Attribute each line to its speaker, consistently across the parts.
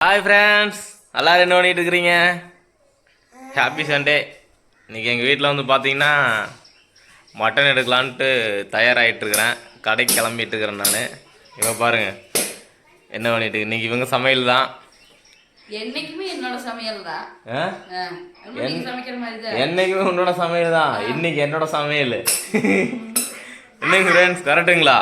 Speaker 1: Hi friends எல்லாரும் என்ன பண்ணிட்டு இருக்கிறீங்க? ஹாப்பி சண்டே இன்னைக்கு எங்கள் வீட்டில் வந்து பார்த்தீங்கன்னா மட்டன் எடுக்கலான்ட்டு தயாராகிட்டு இருக்கிறேன். கடைக்கு கிளம்பிட்டு இருக்கிறேன் நான். இவன் பாருங்க என்ன பண்ணிட்டு இன்னைக்கு இவங்க சமையல் தான்.
Speaker 2: என்னைக்குமே என்னோட சமையல் தான்.
Speaker 1: ஆ?
Speaker 2: நீங்க சமைக்கிற மாதிரி தான்.
Speaker 1: என்னைக்குமே உன்னோட சமையல் தான். இன்னைக்கு என்னோட சமையல். என்னங்க ஃப்ரெண்ட்ஸ் கரெக்டுங்களா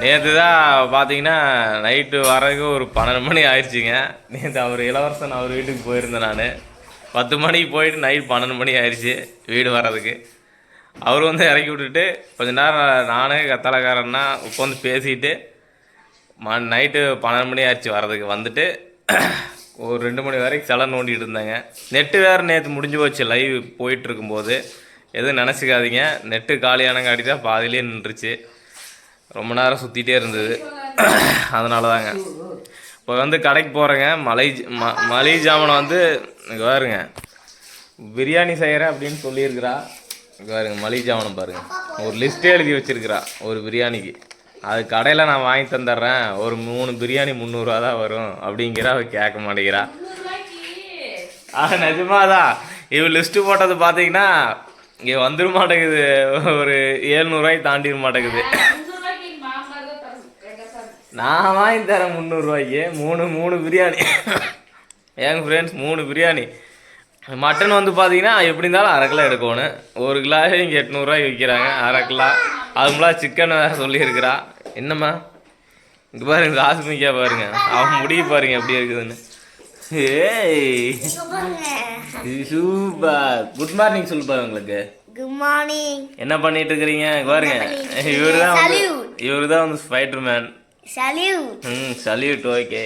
Speaker 1: நேற்று தான் பார்த்தீங்கன்னா நைட்டு வரதுக்கு ஒரு பன்னெண்டு மணி ஆயிடுச்சுங்க. நேற்று அவர் இளவரசன் அவர் வீட்டுக்கு போயிருந்தேன் நான். பத்து மணிக்கு போயிட்டு நைட் பன்னெண்டு மணி ஆயிடுச்சு வீடு வர்றதுக்கு. அவர் வந்து இறக்கி விட்டுட்டு கொஞ்ச நேரம் நானே கத்தலைக்காரன்னா உட்காந்து பேசிட்டு ம நைட்டு பன்னெண்டு மணி ஆயிடுச்சு வர்றதுக்கு. வந்துட்டு ஒரு ரெண்டு மணி வரைக்கும் சில நோண்டிகிட்டு இருந்தாங்க. நெட்டு வேறு நேற்று முடிஞ்சு போச்சு லைவ் போயிட்டு இருக்கும்போது. எதுவும் நினச்சிக்காதீங்க. நெட்டு காலியானங்காட்டி தான் பாதியிலே நின்றுச்சு. ரொம்ப நேரம் சுற்றிட்டே இருந்தது. அதனால தாங்க இப்போ வந்து கடைக்கு போகிறேங்க மலை ம மளிகை ஜாமனை வந்து இங்கே பாருங்க. பிரியாணி செய்கிறேன் அப்படின்னு சொல்லியிருக்கிறா. இங்கே பாருங்க மளிகை ஜாமனை பாருங்க. ஒரு லிஸ்ட்டே எழுதி வச்சுருக்கிறா ஒரு பிரியாணிக்கு. அது கடையில் நான் வாங்கி தந்துடுறேன். ஒரு மூணு பிரியாணி முந்நூறுரூவா தான் வரும் அப்படிங்கிற அவ கேட்க மாட்டேங்கிறா. ஆ நிஜமாதான். இவ லிஸ்ட்டு போட்டது பார்த்தீங்கன்னா இங்கே வந்துட மாட்டேங்குது. ஒரு ஏழ்நூறுவாய்க்கு தாண்டிட மாட்டேங்குது. நான் வாங்கி தரேன் முந்நூறுரூவாய்க்கு மூணு மூணு பிரியாணி. எங்கள் ஃப்ரெண்ட்ஸ் மூணு பிரியாணி. மட்டன் வந்து பார்த்தீங்கன்னா எப்படி இருந்தாலும் அரை கிலோ எடுக்கணும். ஒரு கிலோவே இங்கே எட்நூறுரூவாய்க்கு விற்கிறாங்க அரை கிலோ. அதுக்குலாம் சிக்கன் வேறு சொல்லியிருக்கிறா. என்னம்மா? இங்கே பாருங்க ராசுமிக்கா பாருங்க. அவன் முடிய பாருங்க எப்படி இருக்குதுன்னு. ஏய். சூப்பர். குட் மார்னிங் சொல்லு பாரு உங்களுக்கு.
Speaker 3: குட் மார்னிங்
Speaker 1: என்ன பண்ணிட்டு இருக்கிறீங்க? பாருங்க. இவரு தான். இவரு தான் வந்து ஸ்பைடர் மேன்
Speaker 3: சல்யூட்
Speaker 1: ம் சல்யூட் ஓகே